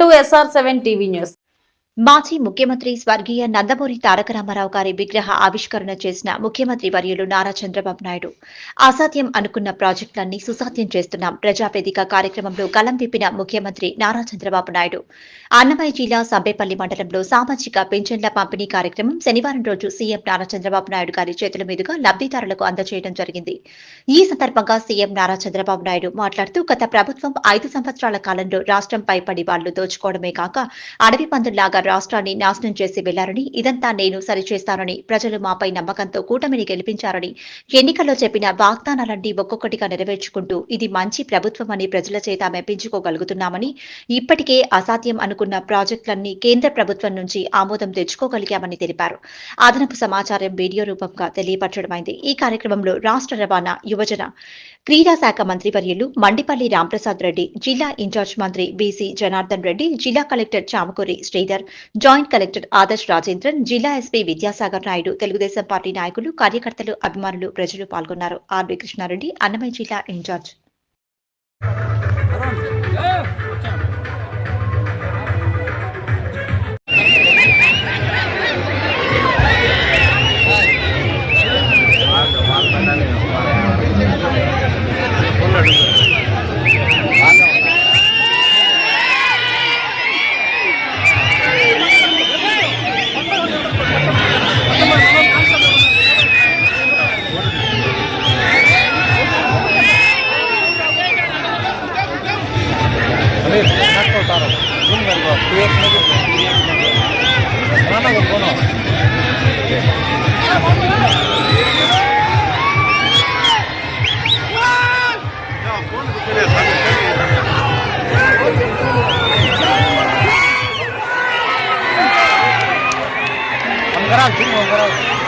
to SR seven TV news మాజీ ముఖ్యమంత్రి స్వర్గీయ నందమూరి తారక రామారావు గారి విగ్రహ ఆవిష్కరణ చేసిన ముఖ్యమంత్రి వర్యులు నారా చంద్రబాబు నాయుడు. అసాధ్యం అనుకున్న ప్రాజెక్టులన్నీ సుసాధ్యం చేస్తున్నాం. ప్రజావేదిక కార్యక్రమంలో గలం విప్పిన ముఖ్యమంత్రి నారా చంద్రబాబు నాయుడు. అన్నమయ్య జిల్లా సబ్బేపల్లి మండలంలో సామాజిక పింఛన్ల పంపిణీ కార్యక్రమం శనివారం రోజు సీఎం నారా చంద్రబాబు నాయుడు గారి చేతుల మీదుగా లబ్ధిదారులకు అందజేయడం జరిగింది. ఈ సందర్భంగా సీఎం నారా చంద్రబాబు నాయుడు మాట్లాడుతూ గత ప్రభుత్వం ఐదు సంవత్సరాల కాలంలో రాష్ట్రంపై పడి వాళ్ళు దోచుకోవడమే కాక అడవి పందుల్లాగా రాష్ట్రాన్ని నాశనం చేసి వెళ్ళారని ఇదంతా నేను సరిచేస్తానని ప్రజలు మాపై నమ్మకంతో కూటమిని గెలిపించారని ఎన్నికల్లో చెప్పిన వాగ్దానాలన్నీ ఒక్కొక్కటిగా నెరవేర్చుకుంటూ ఇది మంచి ప్రభుత్వం అని ప్రజల చేత మెప్పించుకోగలుగుతున్నామని ఇప్పటికే అసాధ్యం అనుకున్న ప్రాజెక్టులన్నీ కేంద్ర ప్రభుత్వం నుంచి ఆమోదం తెచ్చుకోగలిగామని తెలిపారు. అదనపు సమాచారం వీడియో రూపంగా తెలియపరచడమైంది. ఈ కార్యక్రమంలో రాష్ట్ర రవాణా యువజన క్రీడా శాఖ మంత్రి వర్యులు మండిపల్లి రాంప్రసాద్ రెడ్డి జిల్లా ఇన్ఛార్జ్ మంత్రి బీసీ జనార్దన్ రెడ్డి జిల్లా collector Chamakuri Sridhar joint collector Adarsh Rajendran జిల్లా ఎస్పీ విద్యాసాగర్ నాయుడు తెలుగుదేశం పార్టీ నాయకులు కార్యకర్తలు అభిమానులు ప్రజలు పాల్గొన్నారు. ఆర్వి కృష్ణారెడ్డి అన్నమయ్య జిల్లా ఇన్ఛార్జ్.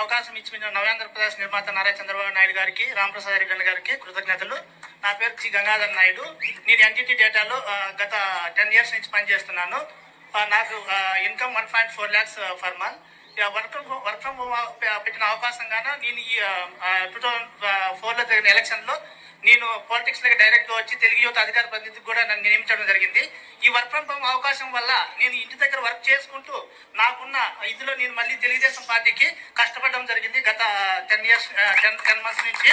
అవకాశం ఇచ్చిన నవ్యాంధ్రప్రదేశ్ నిర్మాత నారా చంద్రబాబు నాయుడు గారికి రామప్రసాద్ రెడ్డి గారికి కృతజ్ఞతలు. నా పేరు జి గంగాధర్ నాయుడు. నేను ఎన్టీటీ డేటాలో గత టెన్ ఇయర్స్ నుంచి పనిచేస్తున్నాను. నాకు income one point four lakhs for month. Work from work from home పెట్టిన అవకాశంగా నేను ఈ టూ థౌజండ్ ఫోర్లో జరిగిన ఎలక్షన్లో నేను పాలిటిక్స్ డైరెక్ట్గా డైరెక్ట్గా వచ్చి తెలుగు యువత అధికార ప్రతినిధికి కూడా నన్ను నియమించడం జరిగింది. ఈ వర్క్ ఫ్రమ్ హోమ్ అవకాశం వల్ల నేను ఇంటి దగ్గర వర్క్ చేసుకుంటూ నాకున్న ఇదిలో నేను మళ్ళీ తెలుగుదేశం పార్టీకి కష్టపడడం జరిగింది గత ten years ten ten months నుంచి.